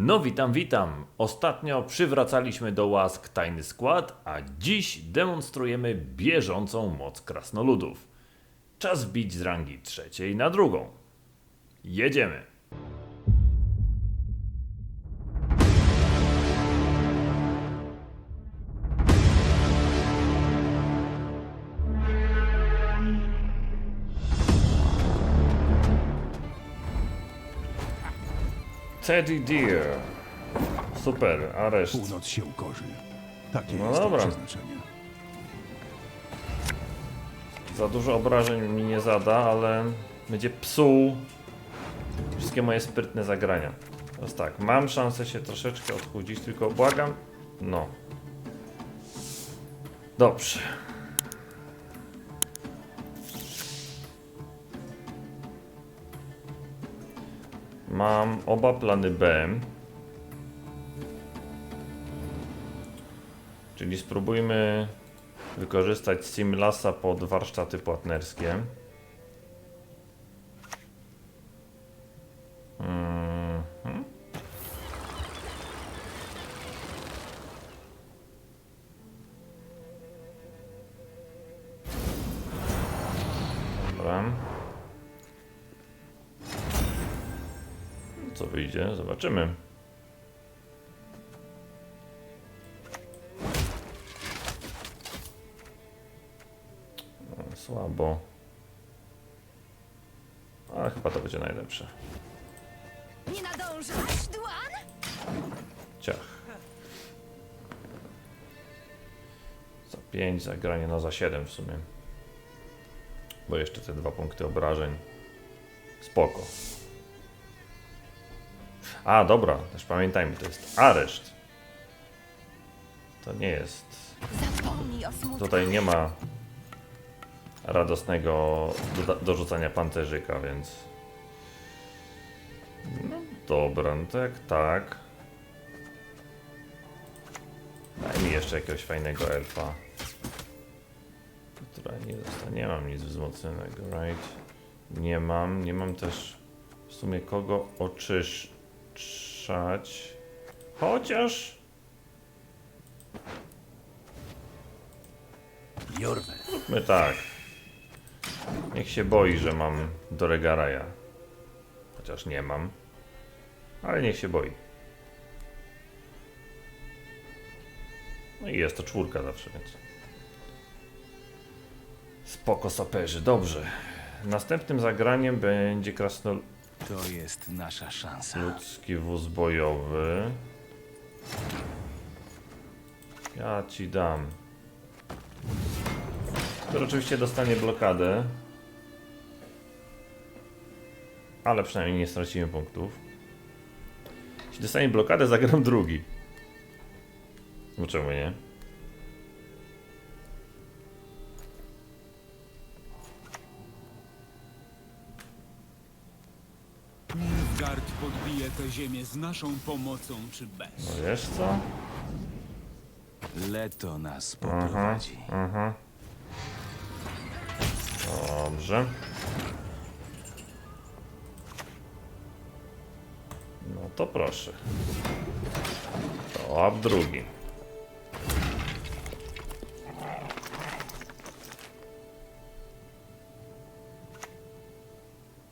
No witam, witam. Ostatnio przywracaliśmy do łask tajny skład, a dziś demonstrujemy bieżącą moc krasnoludów. Czas bić z rangi trzeciej na drugą. Jedziemy. Teddy Deer. Super, areszt. Północ się ukorzy. Takie No jest dobra. przeznaczenie. Za dużo obrażeń mi nie zada, ale będzie psuł wszystkie moje sprytne zagrania. Teraz tak, mam szansę się troszeczkę odchudzić, tylko błagam. No. Dobrze. Mam oba plany B. Czyli spróbujmy wykorzystać Simlasa pod warsztaty płatnerskie. Zobaczymy. Słabo. Ale chyba to będzie najlepsze. Nie nadążasz, Dłan? Ciach. Za 5, za granie, no za 7 w sumie. Bo jeszcze te dwa punkty obrażeń. Spoko. A, dobra, też pamiętajmy, to jest areszt. To nie jest. Tutaj nie ma radosnego dorzucania pancerzyka, więc. No dobra, no to jak tak. Daj mi jeszcze jakiegoś fajnego elfa. Która nie zostanie. Nie mam nic wzmocnionego, right? Nie mam. Nie mam też w sumie kogo oczyszczać. Chociaż. Jorwę. My tak. Niech się boi, że mam Doregaraja. Chociaż nie mam. Ale niech się boi. No i jest to czwórka zawsze, więc. Spoko saperzy, dobrze. Następnym zagraniem będzie krasnoludzki To jest nasza szansa. wóz bojowy. Ja ci dam. Który oczywiście dostanie blokadę. Ale przynajmniej nie stracimy punktów. Jeśli dostanie blokadę, zagram drugi. No czemu nie? Tę ziemię z naszą pomocą czy bez. No wiesz co? Leto nas Aha, poprowadzi. aha. Dobrze. No to proszę. To łap drugi.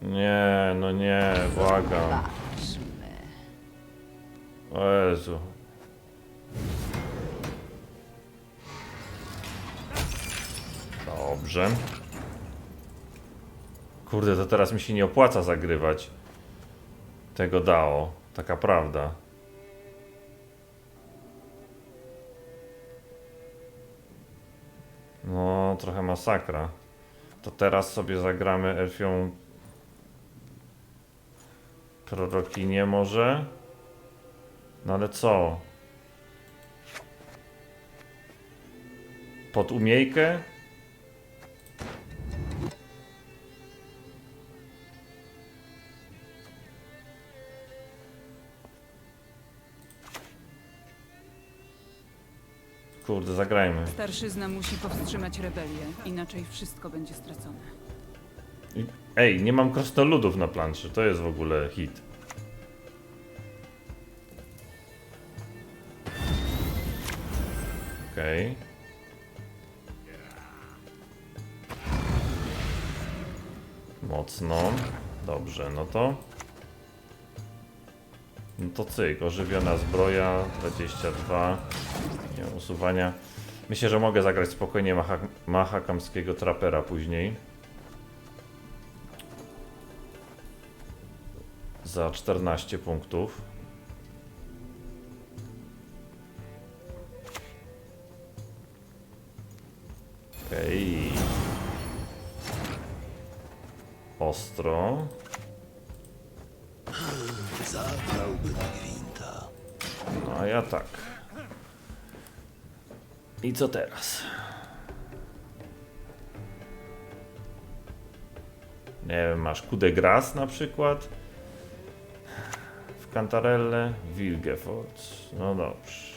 Nie, no nie, błagam. O Jezu. Dobrze. Kurde, to teraz mi się nie opłaca zagrywać tego DAO. Taka prawda. No, trochę masakra. To teraz sobie zagramy Elfią Prorokinię może? No ale co? Pod umiejkę? Kurde, zagrajmy. Starszyzna musi powstrzymać rebelię, inaczej wszystko będzie stracone. Ej, nie mam krasnoludów na planszy, to jest w ogóle hit. Okej. Mocno. Dobrze, no to. No to cyk, ożywiona zbroja 22. Nie usuwania. Myślę, że mogę zagrać spokojnie maha, mahakamskiego trapera później. Za 14 punktów. Okej. Ostro. No a ja tak. I co teraz? Nie wiem, masz coup de grace na przykład? W Cantarelle, Wilgefort. No dobrze.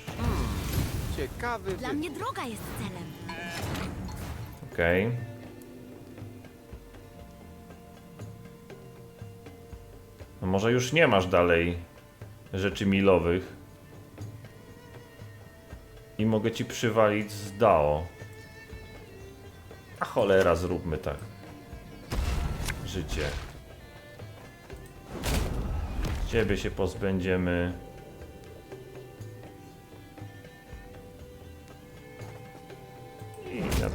Ciekawy Dla mnie droga jest celem. Okej. No może już nie masz dalej rzeczy milowych. I mogę ci przywalić z Dao. A cholera, zróbmy tak. Życie. Ciebie się pozbędziemy.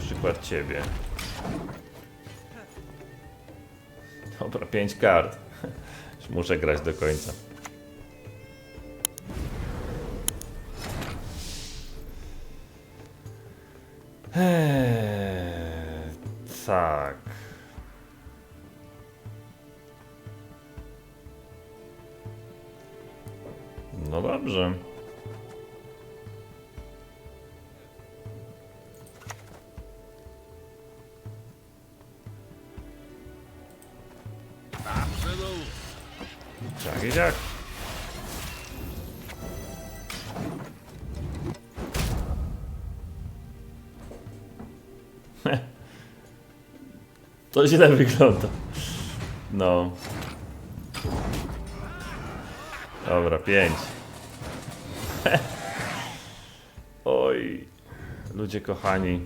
Przykład ciebie. Dobra, pięć kart. Już Muszę grać do końca. Eee, Ciak i ciak. To źle wygląda. No. Dobra, pięć. Oj. Ludzie kochani.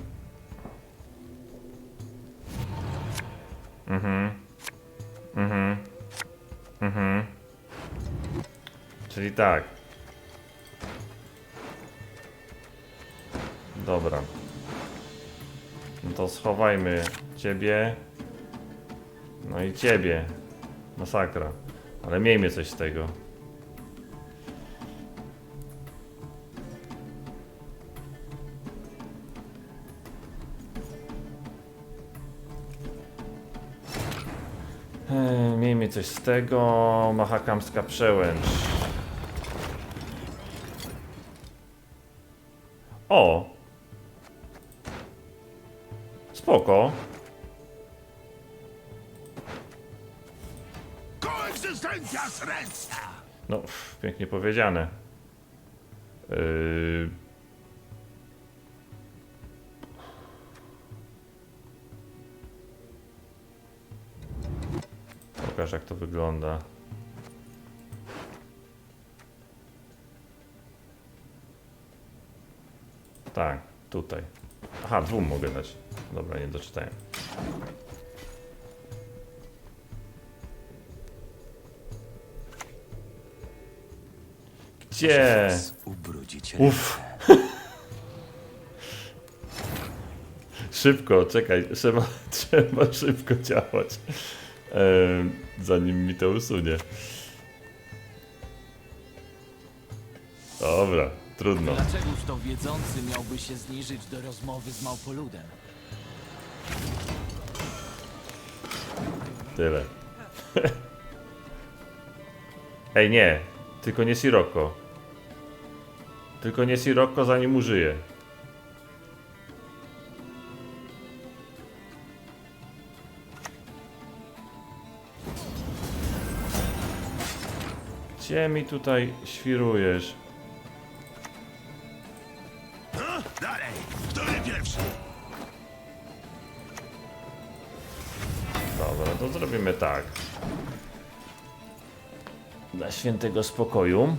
Mhm. Tak. Dobra. No to schowajmy ciebie. No i ciebie. Masakra. Ale miejmy coś z tego. Miejmy coś z tego. Mahakamska przełęcz. O! Spoko. Koegzystencja sręcna! No, pff, pięknie powiedziane. Yy... Pokaż jak to wygląda. Tak, tutaj. Aha, dwóm mogę dać. Dobra, nie doczytałem. Gdzie? Uff. Szybko, czekaj, trzeba, trzeba szybko działać, zanim mi to usunie. Trudno. Dlaczegoż to wiedzący miałby się zniżyć do rozmowy z małpoludem? Tyle. Ej, nie, tylko nie Sirocco. Tylko nie Sirocco, zanim użyję. Gdzie mi tutaj świrujesz? tak. Dla świętego spokoju.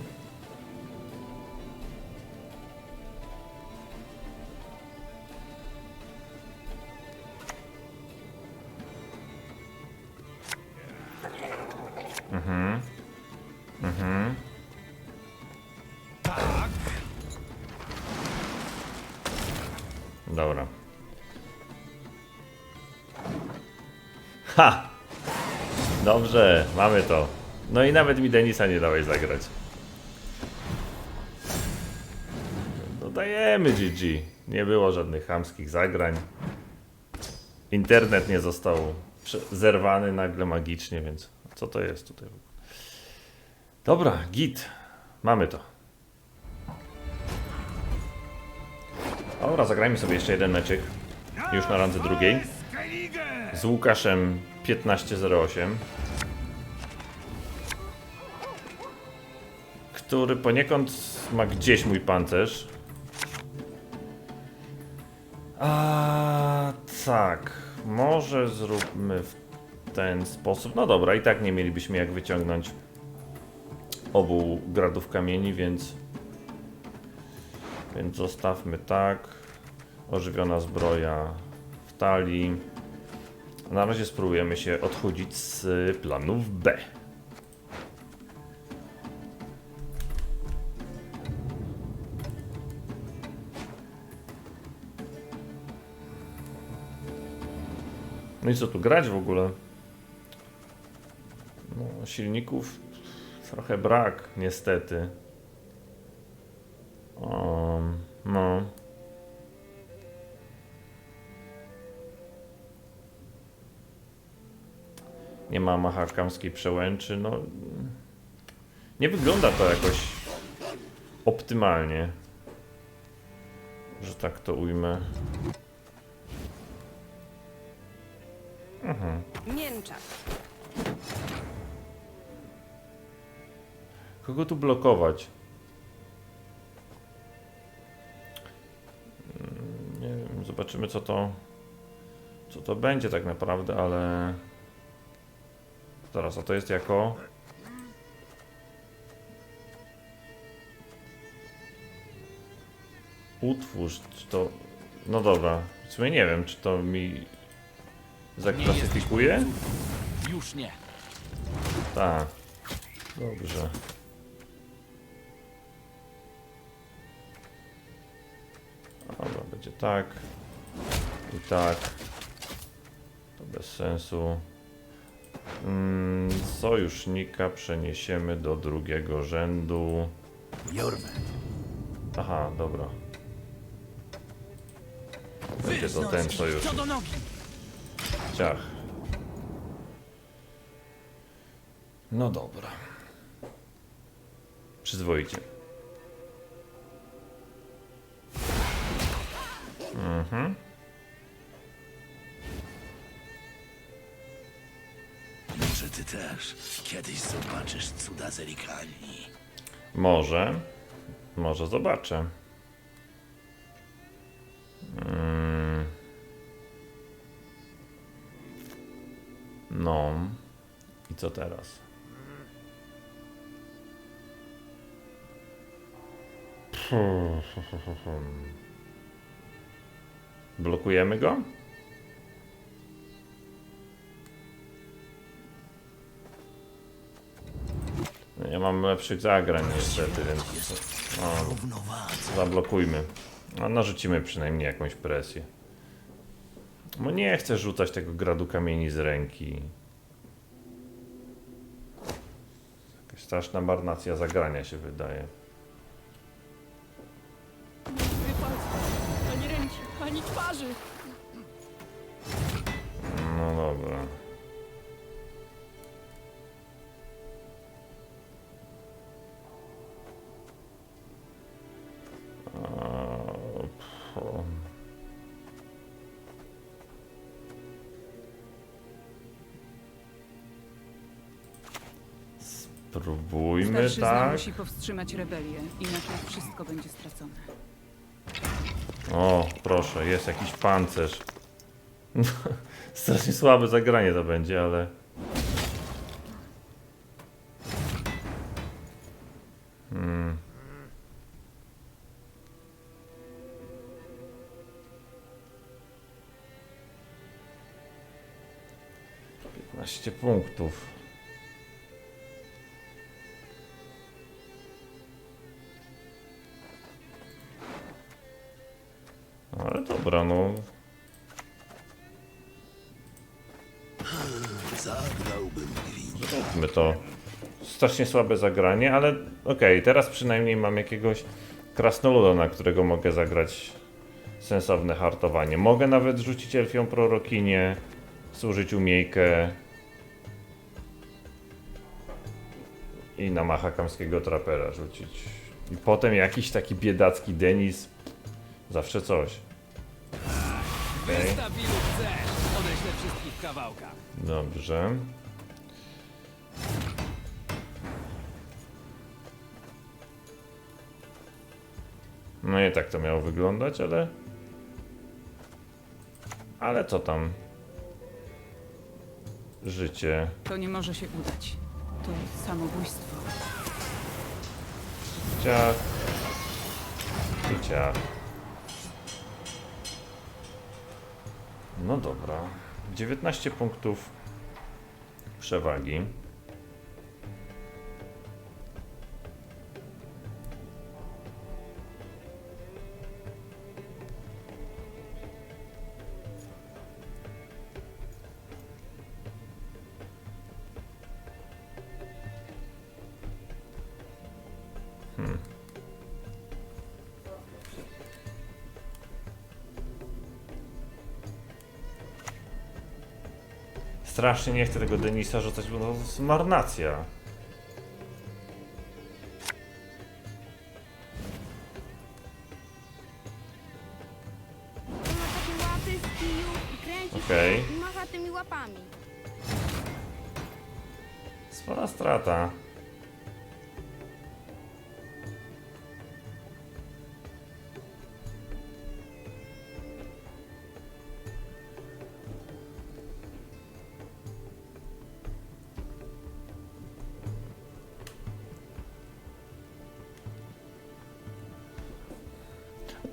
Mhm. Mhm. Tak. Dobra. Ha! Dobrze, mamy to. No i nawet mi Denisa nie dałeś zagrać. Dodajemy GG. Nie było żadnych chamskich zagrań. Internet nie został zerwany nagle magicznie, więc co to jest tutaj? Dobra, git. Mamy to. Dobra, zagrajmy sobie jeszcze jeden meczyk. Już na randze drugiej. Z Łukaszem 1508. Który poniekąd ma gdzieś mój pancerz. A tak, może zróbmy w ten sposób. No dobra, i tak nie mielibyśmy jak wyciągnąć obu gradów kamieni, więc więc zostawmy tak. Ożywiona zbroja w talii. Na razie spróbujemy się odchudzić z planów B. No i co tu grać w ogóle? No, silników trochę brak, niestety. Um, no. Nie ma mahakamskiej przełęczy, no. Nie wygląda to jakoś optymalnie. Że tak to ujmę. Mięczak. Kogo tu blokować? Mm, Nie wiem, zobaczymy co to co to będzie tak naprawdę, ale zaraz, a to jest jako utwórz, czy to no dobra, w sumie nie wiem, czy to mi zaklasyfikuje? Już nie. Tak. Dobrze. Dobra, będzie tak. I tak. To bez sensu. Mm, sojusznika przeniesiemy do drugiego rzędu. Jorwę. Aha, dobra. Będzie to ten sojusznik. Ciach. No dobra. Przyzwoicie. Mhm. Też kiedyś zobaczysz cuda Zerikani. Może. Może zobaczę. Mm. No. I co teraz? Blokujemy go? Ja mam lepszych zagrań niestety, więc no, zablokujmy. No, narzucimy przynajmniej jakąś presję. Bo nie chcę rzucać tego gradu kamieni z ręki. Jakaś straszna marnacja zagrania się wydaje. Spróbujmy Starszyzna tak. musi powstrzymać rebelię, inaczej wszystko będzie stracone. O, proszę, jest jakiś pancerz. Strasznie słabe zagranie to będzie, ale. Ale dobra, no. Zagrałbym gwint. Zróbmy to. Strasznie słabe zagranie, ale okej, teraz przynajmniej mam jakiegoś krasnoluda, na którego mogę zagrać sensowne hartowanie. Mogę nawet rzucić elfią prorokinię, służyć umiejkę i na mahakamskiego trapera rzucić. I potem jakiś taki biedacki Denis. Zawsze coś. Okej. Wystaw ilu chcesz! Odeślę wszystkich w kawałkach. Dobrze. No i tak to miało wyglądać, ale... Ale co tam? Życie. To nie może się udać. To samobójstwo. Ciach. I ciach. No dobra. 19 punktów przewagi. Strasznie nie chcę tego Denisa rzucać, bo to jest marnacja.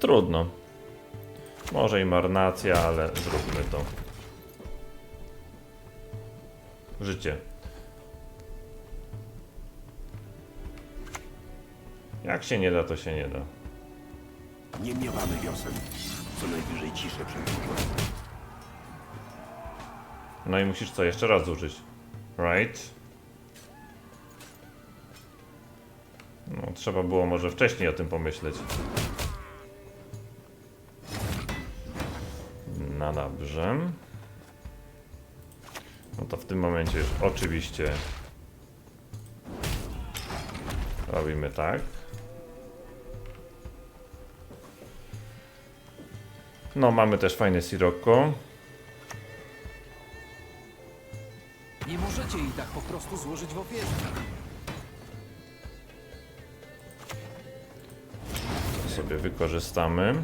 Trudno. Może i marnacja, ale zróbmy to. Życie. Jak się nie da, to się nie da. Nie miewamy wiosen. Co najwyżej ciszę przed burzą. No i musisz co, jeszcze raz użyć. Right? No, trzeba było może wcześniej o tym pomyśleć. No dobrze. No to w tym momencie już oczywiście robimy tak. No, mamy też fajne sirocco. Nie możecie jej tak po prostu złożyć w ofierze. To sobie wykorzystamy.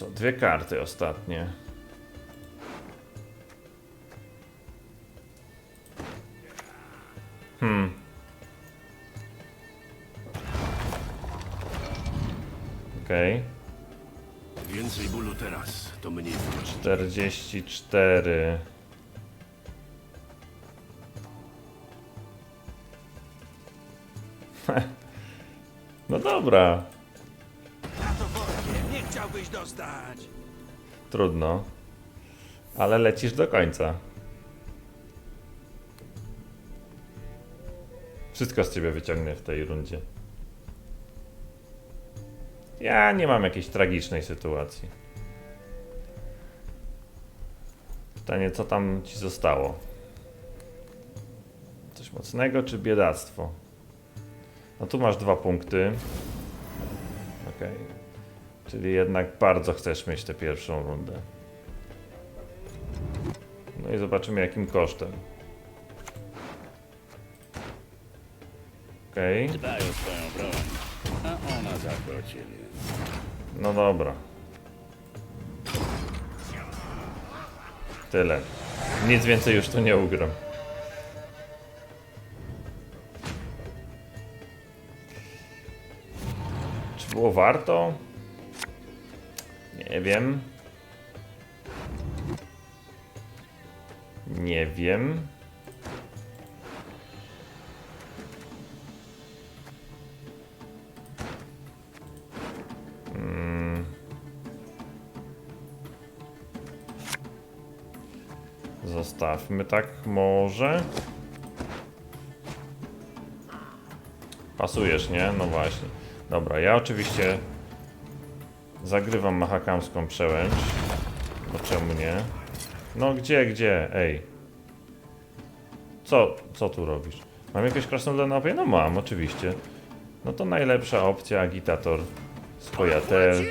Co? Dwie karty ostatnie. Hmm. Okej. Więcej bólu teraz, to mniej bolące. 44. No dobra, trudno. Ale lecisz do końca. Wszystko z ciebie wyciągnę w tej rundzie. Ja nie mam jakiejś tragicznej sytuacji. Pytanie, co tam ci zostało? Coś mocnego czy biedactwo? No tu masz dwa punkty. Okej. Czyli jednak bardzo chcesz mieć tę pierwszą rundę. No i zobaczymy jakim kosztem. Okej. Daj o swoją broń, a ona ciebie. No dobra. Tyle. Nic więcej już tu nie ugram. Czy było warto? Nie wiem. Nie wiem. Hmm. Zostawmy tak może. Pasujesz, nie? No właśnie. Dobra, ja oczywiście zagrywam mahakamską przełęcz. No czemu nie? No gdzie, gdzie? Ej. Co, co tu robisz? Mam jakieś krasnoluda na mapie? No mam, oczywiście. No to najlepsza opcja, agitator. Skojatel,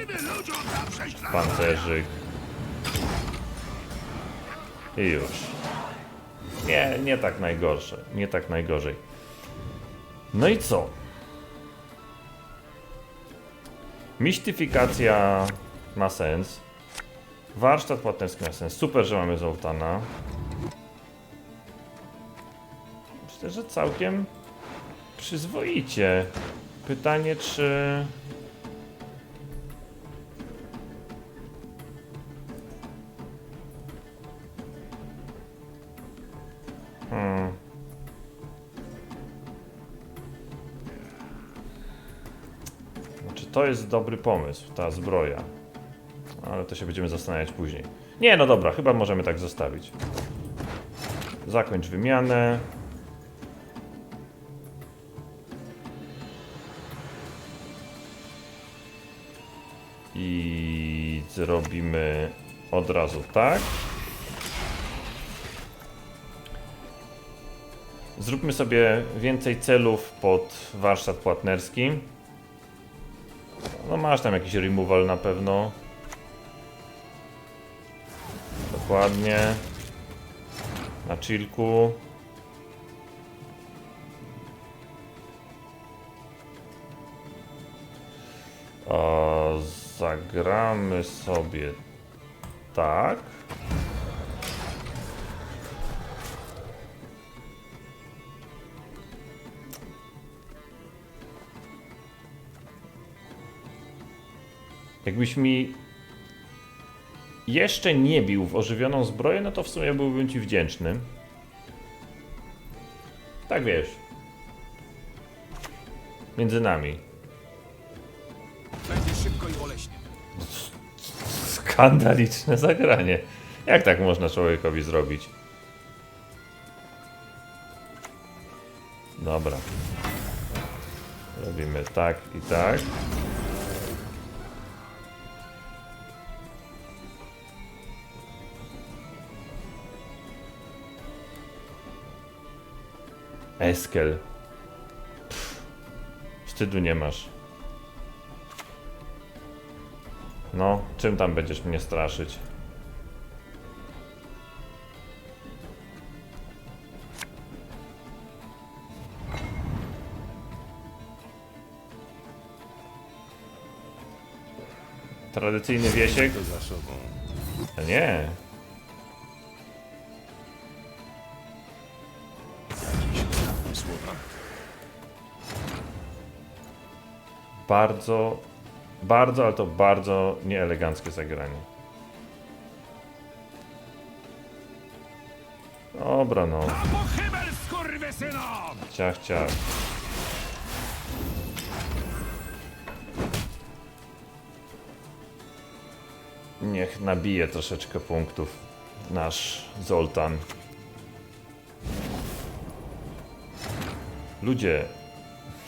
pancerzyk. I już. Nie, nie tak najgorsze. Nie tak najgorzej. No i co? Mistyfikacja ma sens. Warsztat płatnerski ma sens. Super, że mamy Zoltana. Myślę, że całkiem przyzwoicie. Pytanie, czy... Hmm. Znaczy, to jest dobry pomysł, ta zbroja. Ale to się będziemy zastanawiać później. Nie, no dobra, chyba możemy tak zostawić. Zakończ wymianę. I zrobimy od razu tak. Zróbmy sobie więcej celów pod warsztat płatnerski. No masz tam jakiś removal na pewno. Dokładnie. Na chillku. A, zagramy sobie tak. Jakbyś mi jeszcze nie bił w ożywioną zbroję, no to w sumie byłbym ci wdzięczny. Tak wiesz. Między nami. Będzie szybko i boleśnie. Skandaliczne zagranie. Jak tak można człowiekowi zrobić? Dobra. Robimy tak i tak. Eskel. Pff, wstydu nie masz. No, czym tam będziesz mnie straszyć? Tradycyjny wiesiek? To nie. Bardzo, bardzo, ale to bardzo nieeleganckie zagranie. Dobra, no. Ciach, ciach. Niech nabije troszeczkę punktów nasz Zoltan. Ludzie.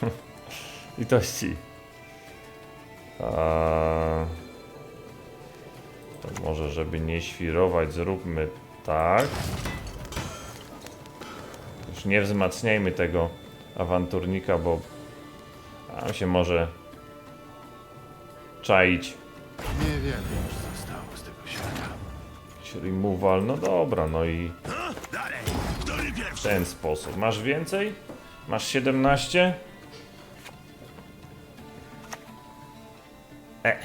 Litości. To może, żeby nie świrować, zróbmy tak. Już nie wzmacniajmy tego awanturnika, bo tam się może czaić Niewiele już zostało z tego świata. jakiś removal. No dobra, no i w ten sposób. Masz więcej? Masz 17? E,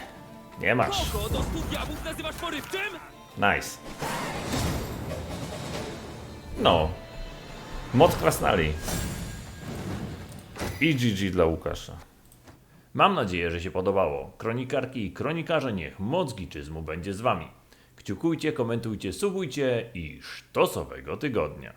nie masz. Kogo do stu diabłów nazywasz porywczym? Nice. No. Moc krasnali. I GG dla Łukasza. Mam nadzieję, że się podobało. Kronikarki i kronikarze, niech moc giczyzmu będzie z wami. Kciukujcie, komentujcie, subujcie i sztosowego tygodnia.